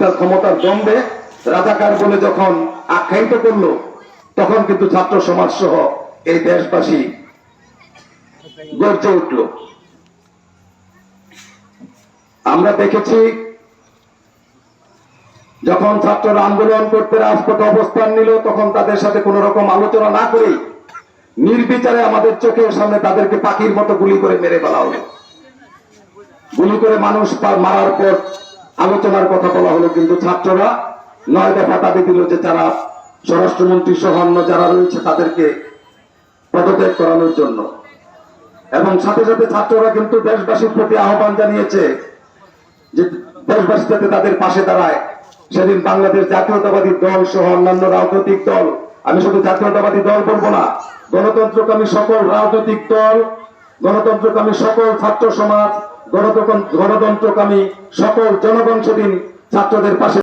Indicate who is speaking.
Speaker 1: তার ক্ষমতার দ্বন্দ্বে রাজাকার বলে যখন আখ্যায়িত করল, তখন কিন্তু ছাত্র সমাজ সহ এই দেশবাসী গর্জে উঠল। আমরা দেখেছি, যখন ছাত্ররা আন্দোলন করতে রাজপথে অবস্থান নিল, তখন তাদের সাথে কোন রকম আলোচনা না করেই নির্বিচারে আমাদের চোখের সামনে তাদেরকে পাখির মতো গুলি করে মেরে ফেলা হলো। গুলি করে মানুষ মারার পর আলোচনার কথা বলা হলো কিন্তু ছাত্ররা নয় দফা দাবি দিল যে যারা স্বরাষ্ট্রমন্ত্রী সহ অন্য যারা রয়েছে তাদেরকে পদত্যাগ করানোর জন্য। এবং সাথে সাথে ছাত্ররা কিন্তু দেশবাসীর প্রতি আহ্বান জানিয়েছে যে দেশবাসী যাতে তাদের পাশে দাঁড়ায়। সেদিন বাংলাদেশ জাতীয়তাবাদী দল সহ অন্যান্য রাজনৈতিক দল, আমি শুধু জাতীয়তাবাদী দল বলব না, গণতন্ত্রকামী সকল রাজনৈতিক দল, গণতন্ত্রকামী সকল ছাত্র সমাজ গণতন্ত্রকামী সকল জনগণ সেদিন ছাত্রদের পাশে